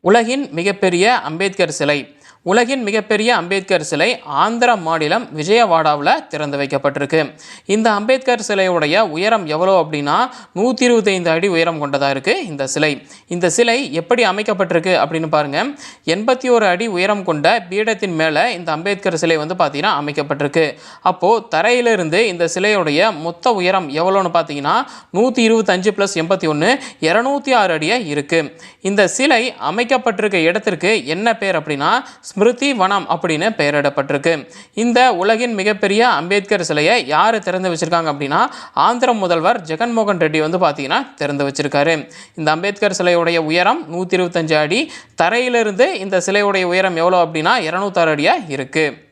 உலகின் மிகப்பெரிய அம்பேத்கர் சிலை. உலகின் மிகப்பெரிய அம்பேத்கர் சிலை ஆந்திர மாநிலம் விஜயவாடாவில் திறந்து வைக்கப்பட்டிருக்கு. இந்த அம்பேத்கர் சிலையுடைய உயரம் எவ்வளோ அப்படின்னா நூற்றி இருபத்தைந்து அடி உயரம் கொண்டதாக இருக்குது இந்த சிலை. இந்த சிலை எப்படி அமைக்கப்பட்டிருக்கு அப்படின்னு பாருங்கள் எண்பத்தி ஒரு அடி உயரம் கொண்ட பீடத்தின் மேலே இந்த அம்பேத்கர் சிலை வந்து பார்த்தீங்கன்னா அமைக்கப்பட்டிருக்கு. அப்போது தரையிலிருந்து இந்த சிலையுடைய மொத்த உயரம் எவ்வளோன்னு பார்த்தீங்கன்னா நூற்றி இருபத்தஞ்சு ப்ளஸ் எண்பத்தி ஒன்று இரநூத்தி ஆறு அடியாக இருக்குது இந்த சிலை அமைக்கப்பட்டிருக்க இடத்திற்கு என்ன பேர் அப்படின்னா ஸ்மிருதி வனம் அப்படின்னு பெயரிடப்பட்டிருக்கு. இந்த உலகின் மிகப்பெரிய அம்பேத்கர் சிலையை யார் திறந்து வச்சிருக்காங்க அப்படின்னா ஆந்திர முதல்வர் ஜெகன்மோகன் ரெட்டி வந்து பார்த்தீங்கன்னா திறந்து வச்சிருக்காரு. இந்த அம்பேத்கர் சிலையுடைய உயரம் நூற்றி இருபத்தஞ்சு அடி தரையிலிருந்து இந்த சிலையுடைய உயரம் எவ்வளோ அப்படின்னா இரநூத்தாறு அடியாக இருக்குது